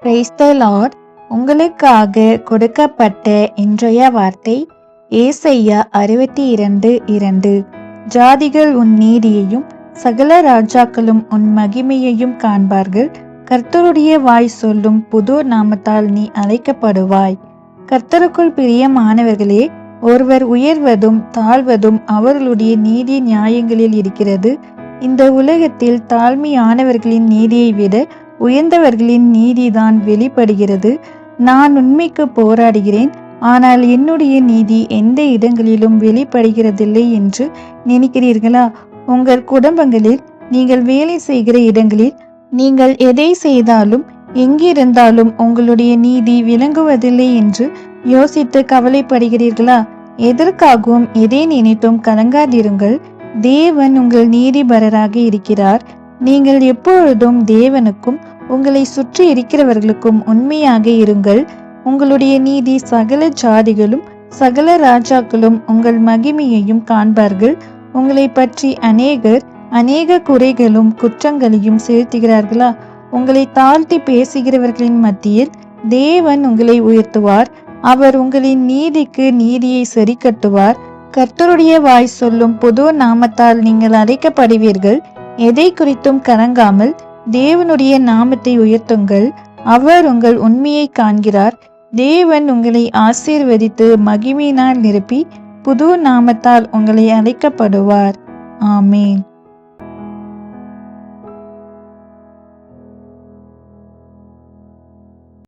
Praise உங்களுக்காக கொடுக்கப்பட்ட இன்றைய வார்த்தை ஏசையா அறுபத்தி இரண்டு இரண்டு. ஜாதிகள் உன் நீதியையும் சகல ராஜாக்களும் உன் மகிமையையும் காண்பார்கள். கர்த்தருடைய வாய் சொல்லும் புது நாமத்தால் நீ அழைக்கப்படுவாய். கர்த்தருக்குள் பிரியமானவர்களே ஒருவர் உயர்வதும் தாழ்வதும் அவர்களுடைய நீதி நியாயங்களில் இருக்கிறது. இந்த உலகத்தில் தாழ்மையானவர்களின் நீதியை விட உயர்ந்தவர்களின் நீதிதான் வெளிப்படுகிறது. நான் உண்மைக்கு போராடுகிறேன். ஆனால் என்னுடைய நீதி எந்த இடங்களிலும் வெளிப்படுகிறதில்லை என்று நினைக்கிறீர்களா? உங்கள் குடும்பங்களில் நீங்கள் வேலை செய்கிற இடங்களில் நீங்கள் எதை செய்தாலும் எங்கிருந்தாலும் உங்களுடைய நீதி விளங்குவதில்லை என்று யோசித்து கவலைப்படுகிறீர்களா? எதற்காகவும் எதை நினைத்தும் கலங்காதிருங்கள். தேவன் உங்கள் நீதிபரராக இருக்கிறார். நீங்கள் எப்பொழுதும் தேவனுக்கும் உங்களை சுற்றி இருக்கிறவர்களுக்கும் உண்மையாக இருங்கள். உங்களுடைய நீதி சகல ஜாதிகளும் சகல ராஜாக்களும் உங்கள் மகிமையையும் காண்பார்கள். உங்களை பற்றி அநேகர் அநேக குறைகளும் குற்றங்களையும் செலுத்துகிறார்களா? உங்களை தாழ்த்தி பேசுகிறவர்களின் மத்தியில் தேவன் உங்களை உயர்த்துவார். அவர் உங்களின் நீதிக்கு நீதியை சரி கட்டுவார் கர்த்தருடைய வாய் சொல்லும் புது நாமத்தால் நீங்கள் அழைக்கப்படுவீர்கள். எதை குறித்தும் கலங்காமல் தேவனுடைய நாமத்தை உயர்த்துங்கள். அவர் உங்கள் உண்மையை காண்கிறார். தேவன் உங்களை ஆசீர்வதித்து மகிமையினால் நிரப்பி புது நாமத்தால் உங்களை அழைக்கப்படுவார். ஆமேன்.